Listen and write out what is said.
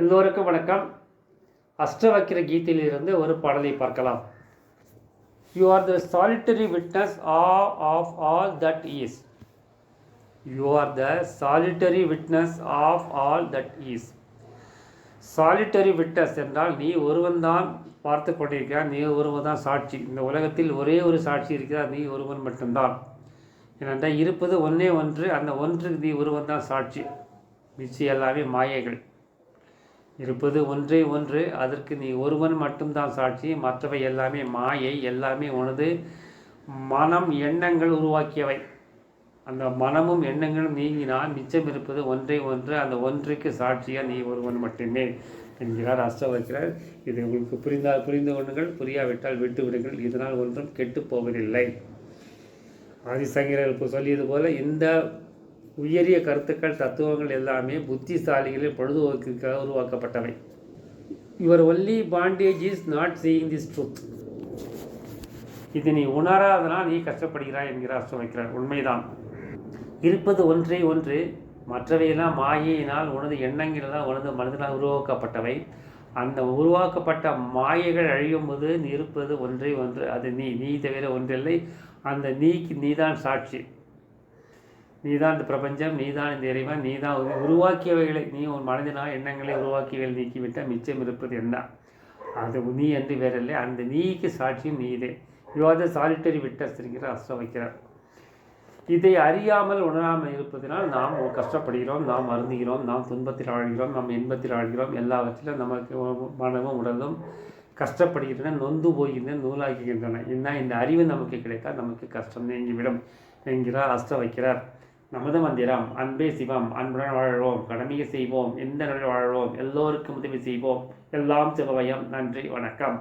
எல்லோருக்கும் வணக்கம். அஷ்டவக்கிர கீதையிலிருந்து ஒரு பாடலை பார்க்கலாம். You are the solitary witness of all that is you are the solitary witness of all that is solitary witness என்றால் நீ ஒருவன் தான் பார்த்து கொண்டிருக்கிறார் நீ ஒருவன் தான் சாட்சி. இந்த உலகத்தில் ஒரே ஒரு சாட்சி இருக்கிறார். நீ ஒருவன் மட்டும்தான். ஏனென்றால் இருப்பது ஒன்றே ஒன்று. அந்த ஒன்றுக்கு நீ ஒருவன் தான் சாட்சி. மிச்சம் எல்லாமே மாயைகள். இருப்பது ஒன்றே ஒன்று. அதற்கு நீ ஒருவன் மட்டும்தான் சாட்சி. மற்றவை எல்லாமே மாயை எல்லாமே உனது மனம் எண்ணங்கள் உருவாக்கியவை. அந்த மனமும் எண்ணங்களும் நீங்கினால் மிச்சம் இருப்பது ஒன்றே ஒன்று. அந்த ஒன்றுக்கு சாட்சியாக நீ ஒருவன் மட்டுமே என்கிறார் அஷ்டவக்கிரர் இது உங்களுக்கு புரிந்தால் புரிந்து கொள்ளுங்கள். புரியாவிட்டால் விட்டு விடுங்கள். இதனால் ஒன்றும் கெட்டுப் போவதில்லை. ஆதிசங்கரர் இப்போ சொல்லியது போல இந்த உயரிய கருத்துக்கள் தத்துவங்கள் எல்லாமே புத்திசாலிகளின் பொழுதுபோக்கிற்காக உருவாக்கப்பட்டவை. Your only bondage is not seeing this truth இது நீ உணராதனால் நீ கஷ்டப்படுகிறாய் என்கிறார் அஷ்டவக்கிறார் உண்மைதான். இருப்பது ஒன்றே ஒன்று மற்றவையெல்லாம் மாயையினால் உனது எண்ணங்கள் தான் உனது மனதினால் உருவாக்கப்பட்டவை. அந்த உருவாக்கப்பட்ட மாயைகள் அழியும் போது நீ இருப்பது ஒன்றே ஒன்று அது நீ நீ தவிர ஒன்றில்லை. அந்த நீக்கு நீதான் சாட்சி. நீதான் இந்த பிரபஞ்சம் நீதான் இந்த இறைவன் நீதான் உருவாக்கியவைகளை நீ உன் மனதினால் எண்ணங்களை உருவாக்கியவைகள் நீக்கிவிட்டால் மிச்சம் இருப்பது என்ன? அது நீ என்று வேறில்லை அந்த நீக்கு சாட்சியும் நீதே. யுவாத சாலிட்டரி விட்டஸ் என்கிற அஸ்தம் வைக்கிறார் இதை அறியாமல் உணராமல் இருப்பதனால் நாம் கஷ்டப்படுகிறோம் நாம் அருந்துகிறோம் நாம் துன்பத்தில் ஆழ்கிறோம் நாம் இன்பத்தில் ஆழ்கிறோம் எல்லாவற்றிலும் நமக்கு மனமும் உடலும் கஷ்டப்படுகின்றன நொந்து போகின்றன நூலாக்குகின்றன. என்ன இந்த அறிவு நமக்கு கிடைத்தால் நமக்கு கஷ்டம் நீங்கிவிடும் என்கிறார் அஷ்ட வைக்கிறார் நமது மந்திரம் அன்பே சிவம் அன்புடன் வாழவோம் கடமையை செய்வோம் எந்த நிலையில் வாழவோம் எல்லோருக்கும் உதவி செய்வோம். எல்லாம் சிவமயம் நன்றி வணக்கம்.